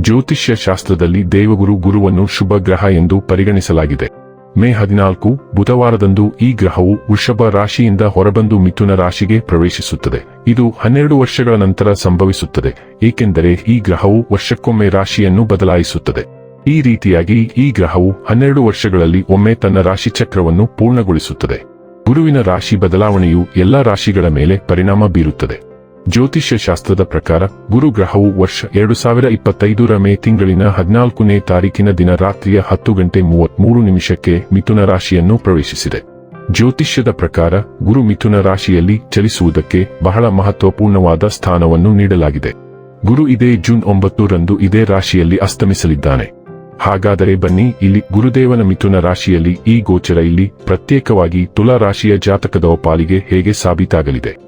ಜ್ಯೋತಿಷ್ಯ ಶಾಸ್ತ್ರದಲ್ಲಿ ದೇವಗುರು ಗುರುವನ್ನು ಶುಭ ಗ್ರಹ ಎಂದು ಪರಿಗಣಿಸಲಾಗಿದೆ. ಮೇ ಹದಿನಾಲ್ಕು, ಬುಧವಾರದಂದು ಈ ಗ್ರಹವು ವೃಷಭ ರಾಶಿಯಿಂದ ಹೊರಬಂದು ಮಿಥುನ ರಾಶಿಗೆ ಪ್ರವೇಶಿಸುತ್ತದೆ. ಇದು ಹನ್ನೆರಡು ವರ್ಷಗಳ ನಂತರ ಸಂಭವಿಸುತ್ತದೆ, ಏಕೆಂದರೆ ಈ ಗ್ರಹವು ವರ್ಷಕ್ಕೊಮ್ಮೆ ರಾಶಿಯನ್ನು ಬದಲಾಯಿಸುತ್ತದೆ. ಈ ರೀತಿಯಾಗಿ ಈ ಗ್ರಹವು ಹನ್ನೆರಡು ವರ್ಷಗಳಲ್ಲಿ ಒಮ್ಮೆ ತನ್ನ ರಾಶಿಚಕ್ರವನ್ನು ಪೂರ್ಣಗೊಳಿಸುತ್ತದೆ. ಗುರುವಿನ ರಾಶಿ ಬದಲಾವಣೆಯು ಎಲ್ಲಾ ರಾಶಿಗಳ ಮೇಲೆ ಪರಿಣಾಮ ಬೀರುತ್ತದೆ. ಜ್ಯೋತಿಷ್ಯ ಶಾಸ್ತ್ರದ ಪ್ರಕಾರ ಗುರು ಗ್ರಹವು ವರ್ಷ ಎರಡು ಸಾವಿರ ಇಪ್ಪತ್ತೈದರ ಮೇ ತಿಂಗಳಿನ ಹದಿನಾಲ್ಕನೇ ತಾರೀಕಿನ ದಿನ ರಾತ್ರಿಯ ಹತ್ತು ಗಂಟೆ ಮೂವತ್ಮೂರು ನಿಮಿಷಕ್ಕೆ ಮಿಥುನ ರಾಶಿಯನ್ನು ಪ್ರವೇಶಿಸಿದೆ. ಜ್ಯೋತಿಷ್ಯದ ಪ್ರಕಾರ, ಗುರು ಮಿಥುನ ರಾಶಿಯಲ್ಲಿ ಚಲಿಸುವುದಕ್ಕೆ ಬಹಳ ಮಹತ್ವಪೂರ್ಣವಾದ ಸ್ಥಾನವನ್ನು ನೀಡಲಾಗಿದೆ. ಗುರು ಇದೇ ಜೂನ್ ಒಂಬತ್ತು ರಂದು ಇದೇ ರಾಶಿಯಲ್ಲಿ ಅಸ್ತಮಿಸಲಿದ್ದಾನೆ. ಹಾಗಾದರೆ ಬನ್ನಿ, ಇಲ್ಲಿ ಗುರುದೇವನ ಮಿಥುನ ರಾಶಿಯಲ್ಲಿ ಈ ಗೋಚರ ಇಲ್ಲಿ ಪ್ರತ್ಯೇಕವಾಗಿ ತುಲಾ ರಾಶಿಯ ಜಾತಕದ ಪಾಲಿಗೆ ಹೇಗೆ ಸಾಬೀತಾಗಲಿದೆ?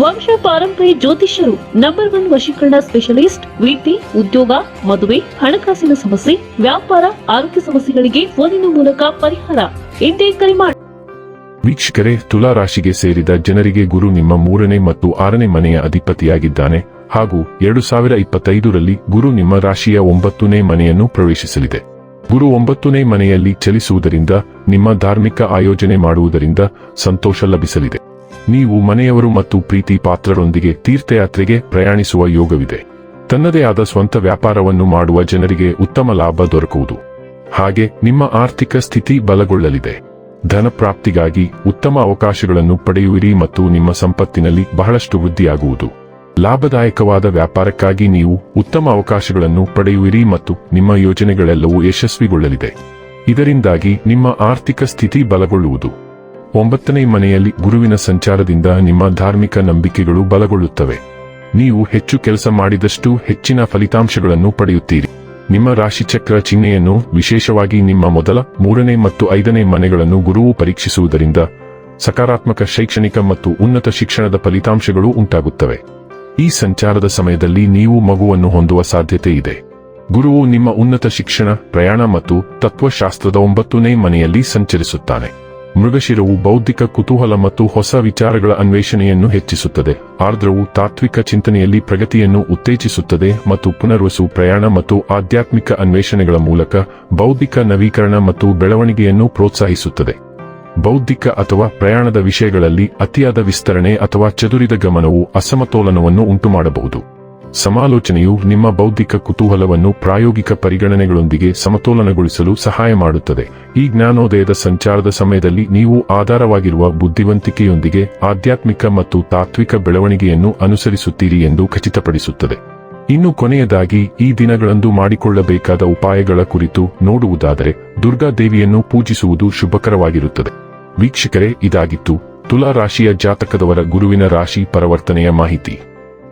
ವಂಶ ಪಾರಂಪರ್ಯ ಜ್ಯೋತಿಷ್ಯರು ನಂಬರ್ ಒನ್ ವಶೀಕರಣ ಸ್ಪೆಷಲಿಸ್ಟ್ ವಿದ್ಯೆ ಉದ್ಯೋಗ, ಮದುವೆ, ಹಣಕಾಸಿನ ಸಮಸ್ಯೆ, ವ್ಯಾಪಾರ, ಆರೋಗ್ಯ ಸಮಸ್ಯೆಗಳಿಗೆ ಫೋನಿನ ಮೂಲಕ ಪರಿಹಾರ. ಎಂದೇ ಕರೆ ಮಾಡಿ ವೀಕ್ಷಕರೇ, ತುಲಾ ರಾಶಿಗೆ ಸೇರಿದ ಜನರಿಗೆ ಗುರು ನಿಮ್ಮ ಮೂರನೇ ಮತ್ತು ಆರನೇ ಮನೆಯ ಅಧಿಪತಿಯಾಗಿದ್ದಾನೆ. ಹಾಗೂ ಎರಡು ಸಾವಿರ ಇಪ್ಪತ್ತೈದರಲ್ಲಿ ಗುರು ನಿಮ್ಮ ರಾಶಿಯ ಒಂಬತ್ತನೇ ಮನೆಯನ್ನು ಪ್ರವೇಶಿಸಲಿದೆ. ಗುರು ಒಂಬತ್ತನೇ ಮನೆಯಲ್ಲಿ ಚಲಿಸುವುದರಿಂದ, ನಿಮ್ಮ ಧಾರ್ಮಿಕ ಆಯೋಜನೆ ಮಾಡುವುದರಿಂದ ಸಂತೋಷ ಲಭಿಸಲಿದೆ. ನೀವು ಮನೆಯವರು ಮತ್ತು ಪ್ರೀತಿ ಪಾತ್ರರೊಂದಿಗೆ ತೀರ್ಥಯಾತ್ರೆಗೆ ಪ್ರಯಾಣಿಸುವ ಯೋಗವಿದೆ. ತನ್ನದೇ ಆದ ಸ್ವಂತ ವ್ಯಾಪಾರವನ್ನು ಮಾಡುವ ಜನರಿಗೆ ಉತ್ತಮ ಲಾಭ ದೊರಕುವುದು. ಹಾಗೆ ನಿಮ್ಮ ಆರ್ಥಿಕ ಸ್ಥಿತಿ ಬಲಗೊಳ್ಳಲಿದೆ. ಧನ ಪ್ರಾಪ್ತಿಗಾಗಿ ಉತ್ತಮ ಅವಕಾಶಗಳನ್ನು ಪಡೆಯುವಿರಿ ಮತ್ತು ನಿಮ್ಮ ಸಂಪತ್ತಿನಲ್ಲಿ ಬಹಳಷ್ಟು ವೃದ್ಧಿಯಾಗುವುದು. ಲಾಭದಾಯಕವಾದ ವ್ಯಾಪಾರಕ್ಕಾಗಿ ನೀವು ಉತ್ತಮ ಅವಕಾಶಗಳನ್ನು ಪಡೆಯುವಿರಿ ಮತ್ತು ನಿಮ್ಮ ಯೋಜನೆಗಳೆಲ್ಲವೂ ಯಶಸ್ವಿಗೊಳ್ಳಲಿದೆ. ಇದರಿಂದಾಗಿ ನಿಮ್ಮ ಆರ್ಥಿಕ ಸ್ಥಿತಿ ಬಲಗೊಳ್ಳುವುದು. ಒಂಬತ್ತನೇ ಮನೆಯಲ್ಲಿ ಗುರುವಿನ ಸಂಚಾರದಿಂದ ನಿಮ್ಮ ಧಾರ್ಮಿಕ ನಂಬಿಕೆಗಳು ಬಲಗೊಳ್ಳುತ್ತವೆ. ನೀವು ಹೆಚ್ಚು ಕೆಲಸ ಮಾಡಿದಷ್ಟು ಹೆಚ್ಚಿನ ಫಲಿತಾಂಶಗಳನ್ನು ಪಡೆಯುತ್ತೀರಿ. ನಿಮ್ಮ ರಾಶಿಚಕ್ರ ಚಿಹ್ನೆಯನ್ನು, ವಿಶೇಷವಾಗಿ ನಿಮ್ಮ ಮೊದಲ, ಮೂರನೇ ಮತ್ತು ಐದನೇ ಮನೆಗಳನ್ನು ಗುರುವು ಪರೀಕ್ಷಿಸುವುದರಿಂದ ಸಕಾರಾತ್ಮಕ ಶೈಕ್ಷಣಿಕ ಮತ್ತು ಉನ್ನತ ಶಿಕ್ಷಣದ ಫಲಿತಾಂಶಗಳು ಉಂಟಾಗುತ್ತವೆ. ಈ ಸಂಚಾರದ ಸಮಯದಲ್ಲಿ ನೀವು ಮಗುವನ್ನು ಹೊಂದುವ ಸಾಧ್ಯತೆ ಇದೆ. ಗುರುವು ನಿಮ್ಮ ಉನ್ನತ ಶಿಕ್ಷಣ, ಪ್ರಯಾಣ ಮತ್ತು ತತ್ವಶಾಸ್ತ್ರದ ಒಂಬತ್ತನೇ ಮನೆಯಲ್ಲಿ ಸಂಚರಿಸುತ್ತಾನೆ. ಮೃಗಶಿರವು ಬೌದ್ಧಿಕ ಕುತೂಹಲ ಮತ್ತು ಹೊಸ ವಿಚಾರಗಳ ಅನ್ವೇಷಣೆಯನ್ನು ಹೆಚ್ಚಿಸುತ್ತದೆ. ಆರ್ದ್ರವು ತಾತ್ವಿಕ ಚಿಂತನೆಯಲ್ಲಿ ಪ್ರಗತಿಯನ್ನು ಉತ್ತೇಜಿಸುತ್ತದೆ ಮತ್ತು ಪುನರ್ವಸು ಪ್ರಯಾಣ ಮತ್ತು ಆಧ್ಯಾತ್ಮಿಕ ಅನ್ವೇಷಣೆಗಳ ಮೂಲಕ ಬೌದ್ಧಿಕ ನವೀಕರಣ ಮತ್ತು ಬೆಳವಣಿಗೆಯನ್ನು ಪ್ರೋತ್ಸಾಹಿಸುತ್ತದೆ. ಬೌದ್ಧಿಕ ಅಥವಾ ಪ್ರಯಾಣದ ವಿಷಯಗಳಲ್ಲಿ ಅತಿಯಾದ ವಿಸ್ತರಣೆ ಅಥವಾ ಚದುರಿದ ಗಮನವು ಅಸಮತೋಲನವನ್ನು ಉಂಟುಮಾಡಬಹುದು. ಸಮಾಲೋಚನೆಯು ನಿಮ್ಮ ಬೌದ್ಧಿಕ ಕುತೂಹಲವನ್ನು ಪ್ರಾಯೋಗಿಕ ಪರಿಗಣನೆಗಳೊಂದಿಗೆ ಸಮತೋಲನಗೊಳಿಸಲು ಸಹಾಯ ಮಾಡುತ್ತದೆ. ಈ ಜ್ಞಾನೋದಯದ ಸಂಚಾರದ ಸಮಯದಲ್ಲಿ ನೀವು ಆಧಾರವಾಗಿರುವ ಬುದ್ಧಿವಂತಿಕೆಯೊಂದಿಗೆ ಆಧ್ಯಾತ್ಮಿಕ ಮತ್ತು ತಾತ್ವಿಕ ಬೆಳವಣಿಗೆಯನ್ನು ಅನುಸರಿಸುತ್ತೀರಿ ಎಂದು ಖಚಿತಪಡಿಸುತ್ತದೆ. ಇನ್ನು ಕೊನೆಯದಾಗಿ, ಈ ದಿನಗಳಂದು ಮಾಡಿಕೊಳ್ಳಬೇಕಾದ ಉಪಾಯಗಳ ಕುರಿತು ನೋಡುವುದಾದರೆ ದುರ್ಗಾದೇವಿಯನ್ನು ಪೂಜಿಸುವುದು ಶುಭಕರವಾಗಿರುತ್ತದೆ. ವೀಕ್ಷಕರೇ, ಇದಾಗಿತ್ತು. ತುಲಾ ರಾಶಿಯ ಜಾತಕದವರ ಗುರುವಿನ ರಾಶಿ ಪರವರ್ತನೆಯ ಮಾಹಿತಿ.